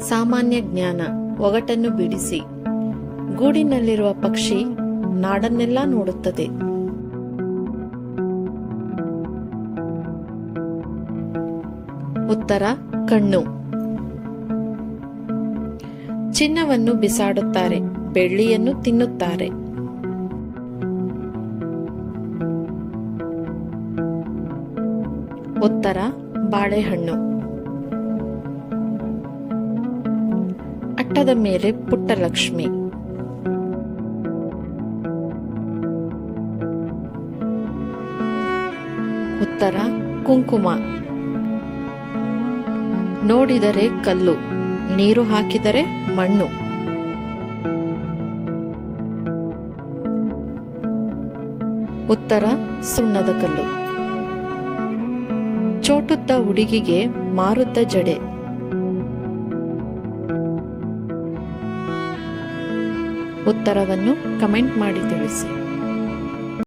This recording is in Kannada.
ಸಾಮಾನ್ಯ ಜ್ಞಾನ, ಒಗಟನ್ನು ಬಿಡಿಸಿ. ಗೂಡಿನಲ್ಲಿರುವ ಪಕ್ಷಿ ನಾಡನ್ನೆಲ್ಲ ನೋಡುತ್ತದೆ. ಉತ್ತರ, ಕಣ್ಣು. ಚಿನ್ನವನ್ನು ಬಿಸಾಡುತ್ತಾರೆ, ಬೆಳ್ಳಿಯನ್ನು ತಿನ್ನುತ್ತಾರೆ. ಉತ್ತರ, ಬಾಳೆಹಣ್ಣು. ಅಟ್ಟದ ಮೇಲೆ ಪುಟ್ಟಲಕ್ಷ್ಮಿ ಉತ್ತರ, ಕುಂಕುಮ. ನೋಡಿದರೆ ಕಲ್ಲು, ನೀರು ಹಾಕಿದರೆ ಮಣ್ಣು. ಉತ್ತರ, ಸುಣ್ಣದ ಕಲ್ಲು. ಚೋಟುತ್ತ ಹುಡುಗಿಗೆ ಮಾರುತ್ತ ಜಡೆ. ಉತ್ತರವನ್ನು ಕಮೆಂಟ್ ಮಾಡಿ ತಿಳಿಸಿ.